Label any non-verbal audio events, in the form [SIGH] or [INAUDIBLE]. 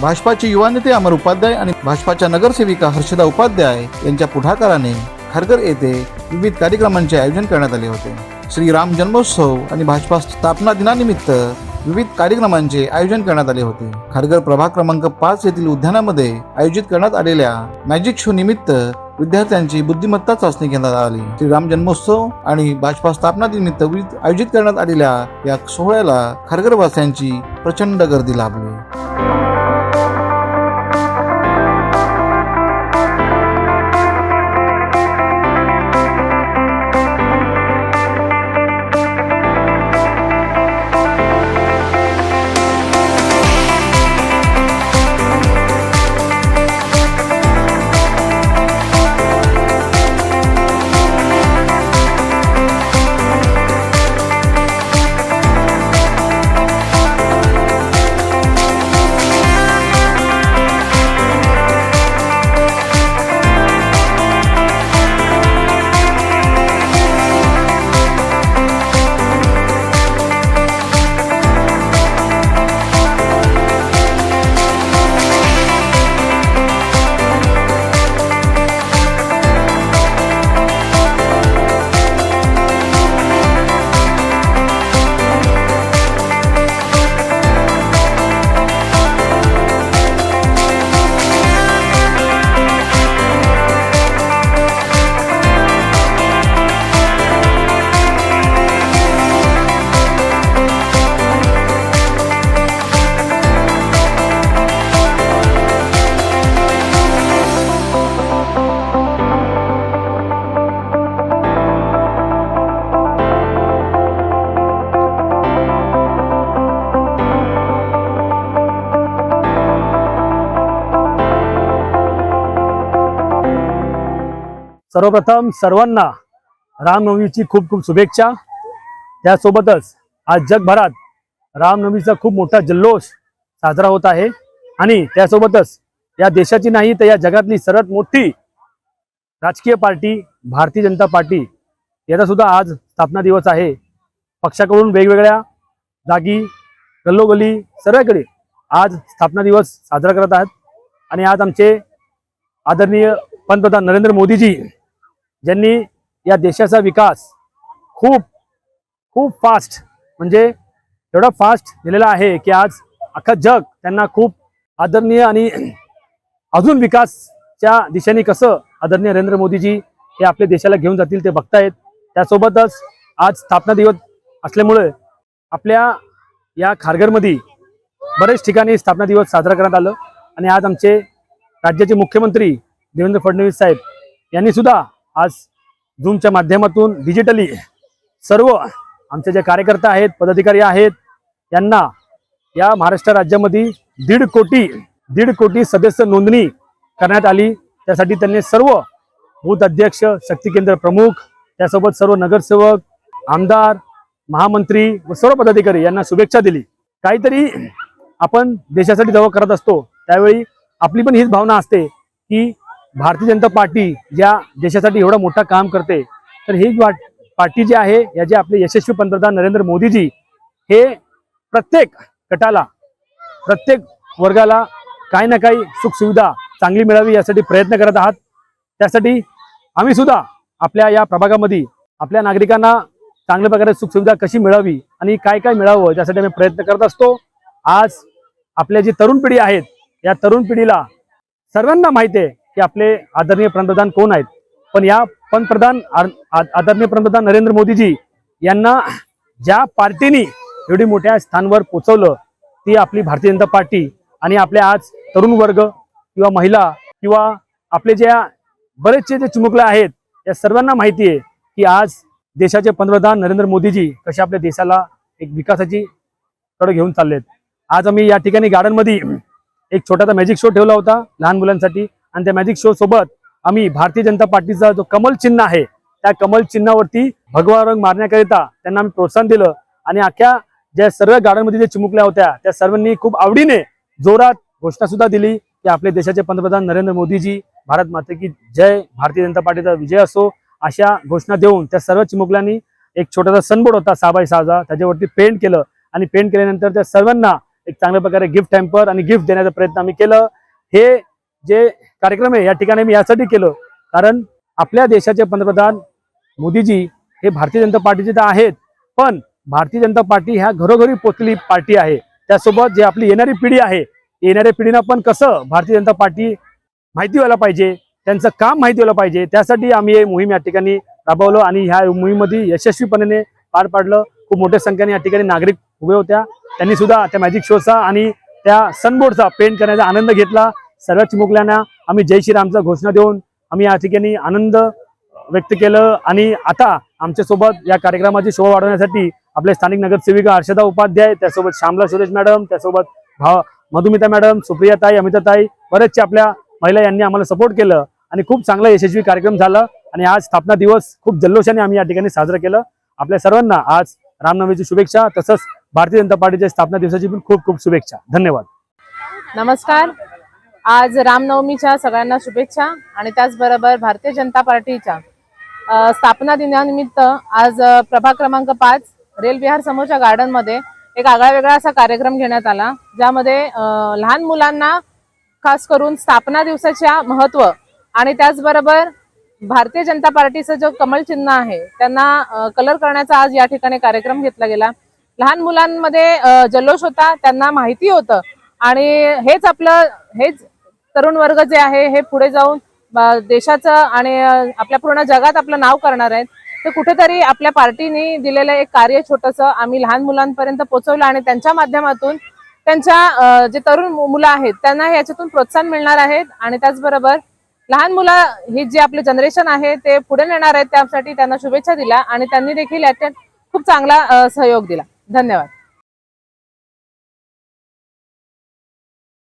भाजपाचे युवा नेते अमर उपाध्याय आणि भाजपाच्या नगरसेविका हर्षदा उपाध्याय यांच्या पुढाकाराने खारघर येथे विविध कार्यक्रमांचे आयोजन करण्यात आले होते. श्री राम जन्मोत्सव आणि भाजपा स्थापना दिनानिमित्त विविध कार्यक्रमांचे आयोजन करण्यात आले होते. खारघर प्रभाग क्रमांक पाच येथील उद्यानामध्ये आयोजित करण्यात आलेल्या मॅजिक शो निमित्त विद्यार्थ्यांची बुद्धिमत्ता चाचणी घेण्यात आली. श्रीराम जन्मोत्सव आणि भाजपा स्थापना दिनानिमित्त विविध आयोजित करण्यात आलेल्या या सोहळ्याला खारघरवासियांची प्रचंड गर्दी लाभली. सर्वप्रथम सर्वांना रामनवमीची खूप खूप शुभेच्छा. त्यासोबतच आज जगभरात रामनवमीचा खूप मोठा जल्लोष साजरा होत आहे. आणि त्यासोबतच या देशाची नाही तर या जगातली सर्वात मोठी राजकीय पार्टी भारतीय जनता पार्टी याचा सुद्धा आज स्थापना दिवस आहे. पक्षाकडून वेगवेगळ्या जागी गल्लोगल्ली सर्वकडे आज स्थापना दिवस साजरा करत आहेत. आणि आज आमचे आदरणीय पंतप्रधान नरेंद्र मोदीजी ज्यांनी या देशाचा विकास खूप खूप फास्ट म्हणजे एवढा फास्ट दिलेला आहे की आज अख्खं जग त्यांना खूप आदरणीय आणि [CLEARS THROAT] अजून विकासच्या दिशेने कसं आदरणीय नरेंद्र मोदीजी हे आपल्या देशाला घेऊन जातील ते बघतायत. त्यासोबतच आज स्थापना दिवस असल्यामुळे आपल्या या खारघरमध्ये बरेच ठिकाणी स्थापना दिवस साजरा करण्यात आलं. आणि आज आमचे राज्याचे मुख्यमंत्री देवेंद्र फडणवीस साहेब यांनी सुद्धा आज झूमच्या माध्यमातून डिजिटली सर्व आमचे जे कार्यकर्ते आहेत पदाधिकारी आहेत यांना या महाराष्ट्र राज्यामध्ये दीड कोटी दीड कोटी सदस्य नोंदणी करण्यात आली. त्यासाठी त्यांनी सर्व बूथ अध्यक्ष शक्ती केंद्र प्रमुख त्यासोबत सर्व नगरसेवक आमदार महामंत्री व सर्व पदाधिकारी यांना शुभेच्छा दिली. काहीतरी आपण देशासाठी दवा करत असतो त्यावेळी आपली पण हीच भावना असते की भारतीय जनता पार्टी ज्या देशासाठी एवढं मोठं काम करते तर ही पार्टी जी आहे या जे आपले यशस्वी पंतप्रधान नरेंद्र मोदीजी हे प्रत्येक गटाला प्रत्येक वर्गाला काही ना काही सुखसुविधा चांगली मिळावी यासाठी प्रयत्न करत आहात. त्यासाठी आम्ही सुद्धा आपल्या या प्रभागामध्ये आपल्या नागरिकांना चांगल्या प्रकारे सुखसुविधा कशी मिळावी आणि काय काय मिळावं यासाठी आम्ही प्रयत्न करत असतो. आज आपल्या जी तरुण पिढी आहेत या तरुण पिढीला सर्वांना माहिती आहे की आपले आदरणीय पंतप्रधान कोण आहेत? पण या पंतप्रधान आदरणीय पंतप्रधान नरेंद्र मोदीजी यांना ज्या पार्टीनी एवढी मोठ्या स्थानवर पोचवलं ती आपली भारतीय जनता पार्टी आणि आपले आज तरुण वर्ग किंवा महिला किंवा आपले ज्या बरेचसे जे चिमुकले आहेत या सर्वांना माहिती आहे की आज देशाचे पंतप्रधान नरेंद्र मोदीजी कशा आपल्या देशाला एक विकासाची कडे घेऊन चाललेत. आज आम्ही या ठिकाणी गार्डनमध्ये एक छोटासा मॅजिक शो ठेवला होता लहान मुलांसाठी. आणि त्या मॅजिक शो सोबत आम्ही भारतीय जनता पार्टीचा जो कमल चिन्ह आहे त्या कमल चिन्हावरती भगवा रंग मारण्याकरिता त्यांना आम्ही प्रोत्साहन दिलं. आणि अख्ख्या ज्या सर्व गाड्यांमध्ये जे चिमुकल्या होत्या त्या सर्वांनी खूप आवडीने जोरात घोषणा सुद्धा दिली की आपले देशाचे पंतप्रधान नरेंद्र मोदीजी भारत माते की जय भारतीय जनता पार्टीचा विजय असो अशा घोषणा देऊन त्या सर्व चिमुकल्यांनी एक छोटासा सनबोर्ड होता सहा बाय सहाचा त्याच्यावरती पेंट केलं. आणि पेंट केल्यानंतर त्या सर्वांना एक चांगल्या प्रकारे गिफ्ट हॅम्पर आणि गिफ्ट देण्याचा प्रयत्न आम्ही केलं. हे जे कार्यक्रम आहे या ठिकाणी मी यासाठी केलं. कारण आपल्या देशाचे पंतप्रधान मोदीजी हे भारतीय जनता पार्टीचे तर आहेत पण भारतीय जनता पार्टी ह्या घरोघरी पोचली पार्टी आहे. त्यासोबत जे आपली येणारी पिढी आहे येणाऱ्या पिढीनं पण कसं भारतीय जनता पार्टी माहिती व्हायला पाहिजे त्यांचं काम माहिती व्हायला पाहिजे त्यासाठी आम्ही हे मोहीम या ठिकाणी राबवलो आणि ह्या मोहीममध्ये यशस्वीपणे पार पाडलं. खूप मोठ्या संख्येने या ठिकाणी नागरिक उभे होत्या. त्यांनी सुद्धा त्या मॅजिक शोचा आणि त्या सनबोर्डचा पेंट करण्याचा आनंद घेतला. सर्व चिमुकल्यांना आम्ही जय श्रीरामचा घोषणा देऊन आम्ही या ठिकाणी आनंद व्यक्त केलं आणि आता आमच्यासोबत या कार्यक्रमाची शोभा वाढवण्यासाठी आपले स्थानिक नगरसेविका हर्षदा उपाध्याय त्यासोबत श्यामला सुरेश मॅडम त्यासोबत भाव मधुमिता मॅडम सुप्रियाताई अमिताताई बरेचशे आपल्या महिला यांनी आम्हाला सपोर्ट केलं आणि खूप चांगला यशस्वी कार्यक्रम झाला आणि आज स्थापना दिवस खूप जल्लोषाने आम्ही या ठिकाणी साजरा केलं. आपल्या सर्वांना आज रामनवमीची शुभेच्छा तसंच भारतीय जनता पार्टीच्या स्थापना दिवसाची पण खूप खूप शुभेच्छा. धन्यवाद. नमस्कार. आज रामनवमीच्या सगळ्यांना शुभेच्छा आणि त्याचबरोबर भारतीय जनता पार्टीच्या स्थापना दिनानिमित्त आज प्रभाग क्रमांक पाच रेल विहार समोरच्या गार्डनमध्ये एक आगळा वेगळा असा कार्यक्रम घेण्यात आला ज्यामध्ये लहान मुलांना खास करून स्थापना दिवसाच्या महत्त्व आणि त्याचबरोबर भारतीय जनता पार्टीचं जो कमल चिन्ह आहे त्यांना कलर करण्याचा आज या ठिकाणी कार्यक्रम घेतला गेला. लहान मुलांमध्ये जल्लोष होता त्यांना माहिती होतं आणि हेच आपलं हेच तरुण वर्ग जे आहे हे पुढे जाऊन देशाचं आणि आपल्या पूर्ण जगात आपलं नाव करणार आहेत. तर कुठेतरी आपल्या पार्टीने दिलेलं एक कार्य छोटंसं आम्ही लहान मुलांपर्यंत पोहोचवलं आणि त्यांच्या माध्यमातून त्यांच्या जे तरुण मुलं आहेत त्यांना याच्यातून प्रोत्साहन मिळणार आहेत आणि त्याचबरोबर लहान मुलं ही जे आपले जनरेशन आहे ते पुढे नेणार आहेत त्यासाठी त्यांना शुभेच्छा दिल्या आणि त्यांनी देखील याच्यात खूप चांगला सहयोग दिला. धन्यवाद.